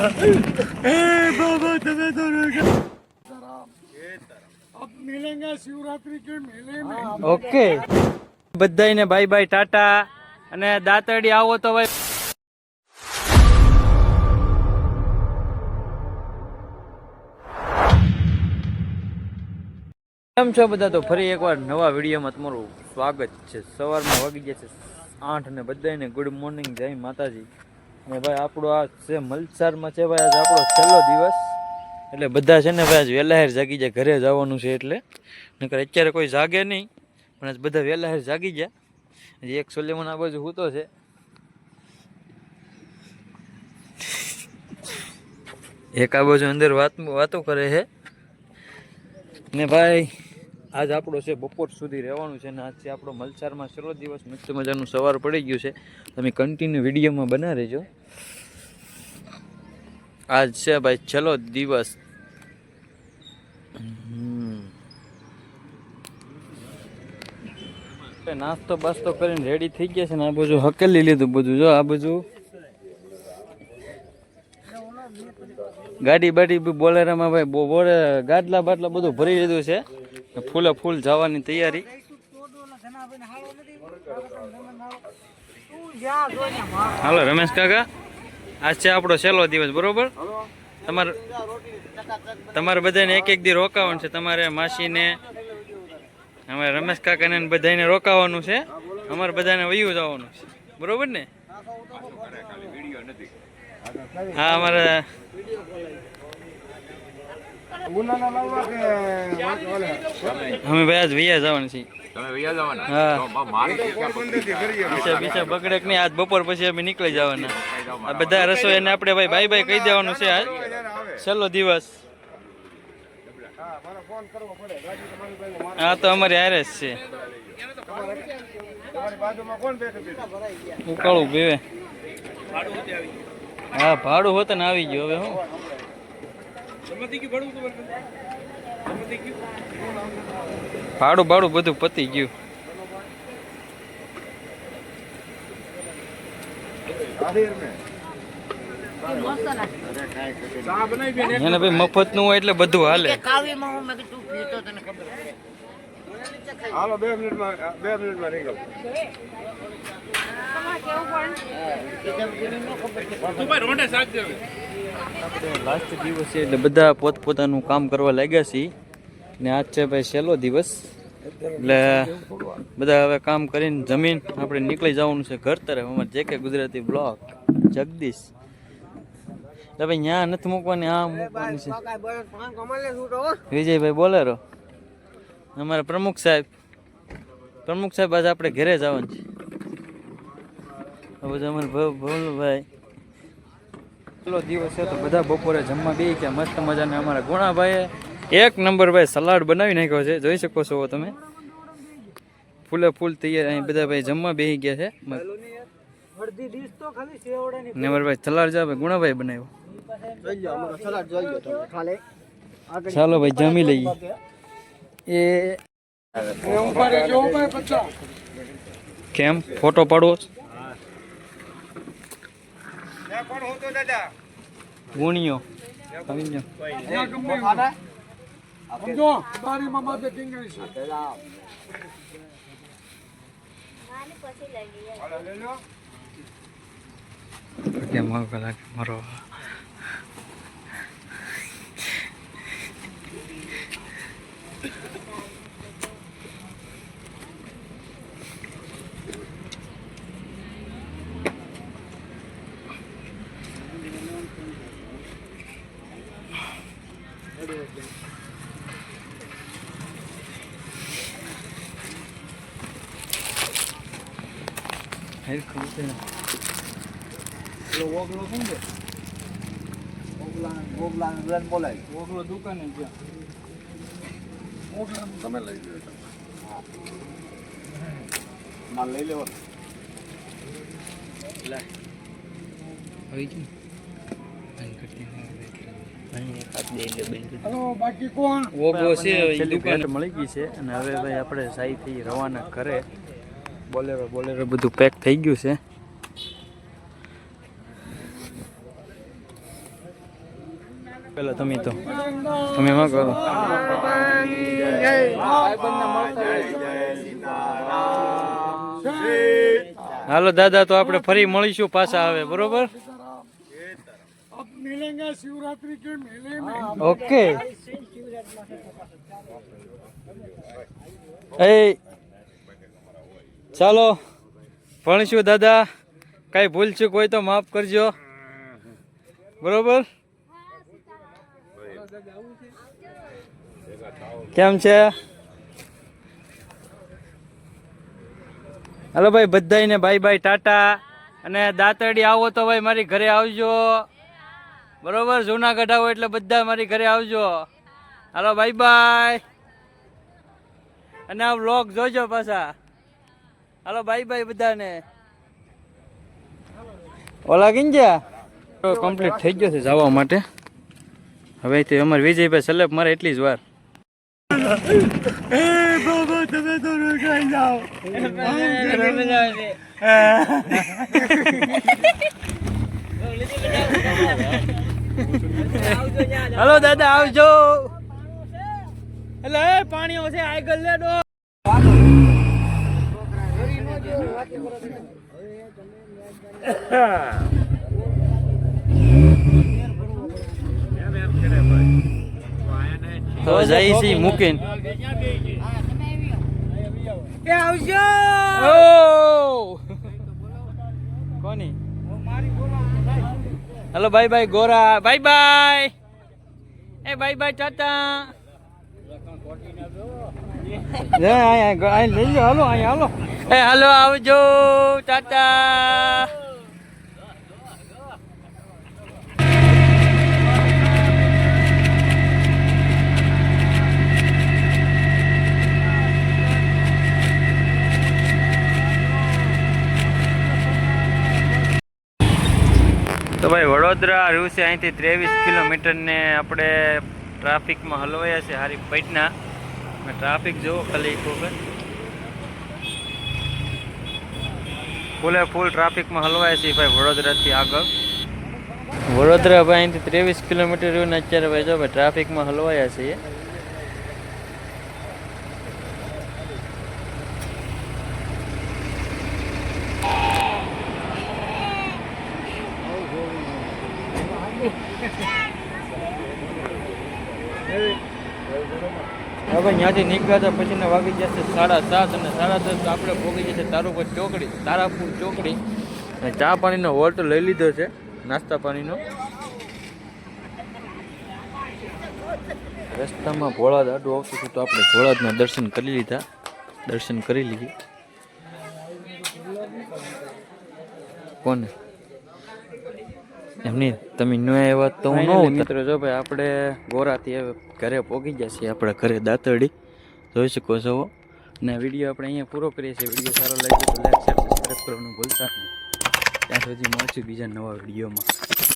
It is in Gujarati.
बाबा તમે તો अब मिलेंगे शिवरात्रि के मेले में ઓકે બધાને બાય બાય ટાટા અને દાતરડી આવો તો ભાઈ કેમ છો બધા તો ફરી એકવાર નવા વિડીયોમાં તમારું સ્વાગત છે સવારમાં વાગી ગયા છે આઠ ને બધાને ગુડ મોર્નિંગ જય માતાજી અને ભાઈ, આપણો આ છે મલસારમાં છે ભાઈ, આજ આપણો છેલ્લો દિવસ. એટલે બધા છે ને ભાઈ, આજ વહેલાહેર જાગી જાય ઘરે જવાનું છે એટલે. નકર અત્યારે કોઈ જાગે નહીં, પણ આજ બધા વહેલાહેર જાગી ગયા. હજી એક સોલેમન આ બાજુ હૂતો છે. એક આ બાજુ અંદર વાત વાતો કરે છે. ને ભાઈ આજ આપણો છે બપોર સુધી રહેવાનું છે ને આજ છે આપણો મલસારમાં છેલ્લો દિવસ મસ્ત મજાનું સવાર પડી ગયું છે. તમે કન્ટિન્યુ વિડીયોમાં બના રહેજો. આજ છે ભાઈ છેલ્લો દિવસ. નાસ્તો બાસ્તો કરીને રેડી થઈ ગયા છે ને આ બાજુ હકેલી લીધું બધું. જો આ બાજુ ગાડી બાડી બોલેરામાં ભાઈ બોલે ગાડલા બાટલા બધું ભરી લીધું છે. ફૂલે ફૂલ જવાની તૈયારી. હાલો, રમેશ કાકા, આજ છે આપણો છેલ્લો દિવસ, બરોબર? તમારે તમારે બધાને એક એક દી રોકાવાનું છે. તમારે માસીને, અમારે રમેશ કાકાને બધાને રોકાવાનું છે. અમારે બધાને વયું જવાનું છે. બરોબર ને? હા, અમારે અમે વ્યાજ વ્યાજ વૈયા જવાનું છીએ. બગડે નહીં. આજ બપોર પછી અમે નીકળી જવાના. આ બધા રસોઈને આપણે ભાઈ બાય બાય કહી દેવાનું છે આજ છેલ્લો દિવસ. હા તો અમારી આરએસ છે? ઉકાળું પીવે. હા ભાડું હોત ને આવી ગયું. હવે હું? ભાડું ભાડું બધું પતી ગયું. એને ભાઈ મફતનું હોય એટલે બધું હાલે. કાવીમાં હું મેં કીધું પીતો તને ખબર હાલો બે મિનિટમાં બે મિનિટમાં નીકળ લાસ્ટ દિવસ છે એટલે બધા પોતપોતાનું કામ કરવા લાગ્યા છે ને આજ છે ભાઈ છેલ્લો દિવસ. એટલે બધા હવે કામ કરીને જમીન આપણે નીકળી જવાનું છે ઘર તરફ. અમારે જે કે ગુજરાતી બ્લોક જગદીશ. એટલે ભાઈ ત્યાં નથી મૂકવાની આ મૂકવાની છે. વિજયભાઈ બોલેરો. અમારા પ્રમુખ સાહેબ. પ્રમુખ સાહેબ આજે આપણે ઘરે જવાનું છે હવે અમારે ભવલભાઈ. પેલો દિવસ છે તો બધા બપોરે જમવા બેસી ગયા મસ્ત મજાને. અમારા ગુણાભાઈએ એક નંબર ભાઈ સલાડ બનાવી નાખ્યો છે. જોઈ શકો છો તમે. ફૂલે ફૂલ તૈયાર અહીં બધા ભાઈ જમવા બેસી ગયા છે. ને અમારા ભાઈ સલાડ જા ભાઈ ગુણાભાઈ બનાવ્યો. ચાલો ભાઈ જમી લઈએ. એ કેમ? ફોટો પાડવો ગુણિયો. આવી જાઓ. સમજો બારીમાં માથે ટીંગાઈ છે હાલો, લઈ લો. કેમ આગળ લાગે મારો હેર ખબર છે ને ઓગળો દુકાને ગયા તમે લઈ લો માલ લઈ લેવો આવી ગયું બંધ કરતી હલો બાકી કોણ ઓગો છે દુકાન. મળી ગઈ છે અને હવે ભાઈ આપણે સાઈથી રવાના કરે. બોલેરો બોલેરો બધું પેક થઈ ગયું છે. પેલા તમે તો. તમે શું કરો. હાલો દાદા તો આપણે ફરી મળીશું પાછા આવે બરોબર? ઓકે. એ ચાલો ભણશું દાદા. કઈ ભૂલ ચૂક હોય તો માફ કરજો. બરોબર? કેમ છે? હાલો ભાઈ બધાને બાય બાય ટાટા. અને દાંતરડી આવો તો ભાઈ મારી ઘરે આવજો. બરોબર જૂનાગઢ આવો એટલે બધા મારી ઘરે આવજો. હાલો બાય બાય અને આ વ્લોગ જોજો પાછા. હાલો બાય બાય બધાને. ઓલા ગયા? કમ્પ્લીટ થઈ ગયો છે જવા માટે. હવે તો અમારે વિજયભાઈ સલેબ મારે એટલી જ વાર. હલો દાદા આવજો. એટલે એ પાણીઓ છે લે લેડો તો જઈશી મૂકીને. આવજો ઓ કોની હેલો બાય બાય ગોરા બાય બાય એ બાય બાય ટાટા લઈ લો હાલો અહીંયા હાલો એ હાલો આવજો ટાટા તો ભાઈ વડોદરા છે અહીંથી ત્રેવીસ કિલોમીટરને આપણે ટ્રાફિકમાં હલવાયા છે હારી પૈટના ટ્રાફિક જુઓ ખાલી ખૂબ ફૂલે ફૂલ ટ્રાફિકમાં હલવાય છે ભાઈ વડોદરાથી આગળ. વડોદરા ભાઈ અહીંથી ત્રેવીસ કિલોમીટર રહ્યું ને અત્યારે ભાઈ જો ભાઈ ટ્રાફિકમાં હલવાયા છીએ. હવે ત્યાંથી નીકળ્યા હતા, પછીના વાગી જશે સાડા સાત અને સાડા દસ આપણે ભોગી જશે તારુપર ચોકડી, તારાપુર ચોકડી. અને ચા પાણીનો હોલ્ટ લઈ લીધો છે, નાસ્તા પાણીનો. રસ્તામાં ભોળાદ આડું આવતું હતું તો આપણે ભોળાદના દર્શન કરી લીધા. દર્શન કરી લીધી કોને? એમની તમે ન આવ્યા તો હું ન મિત્રો જો ભાઈ આપણે ગોરાથી ઘરે પહોંચી ગયા છીએ આપણા ઘરે દાંતરડી. જોઈ શકો છો ને વીડિયો આપણે અહીંયા પૂરો કરીએ છીએ. વીડિયો સારો લાગ્યો તો લાઈક શેર સબસ્ક્રાઈબ કરવાનું ભૂલતા નહીં. ત્યાં સુધી મળશું બીજા નવા વિડીયોમાં.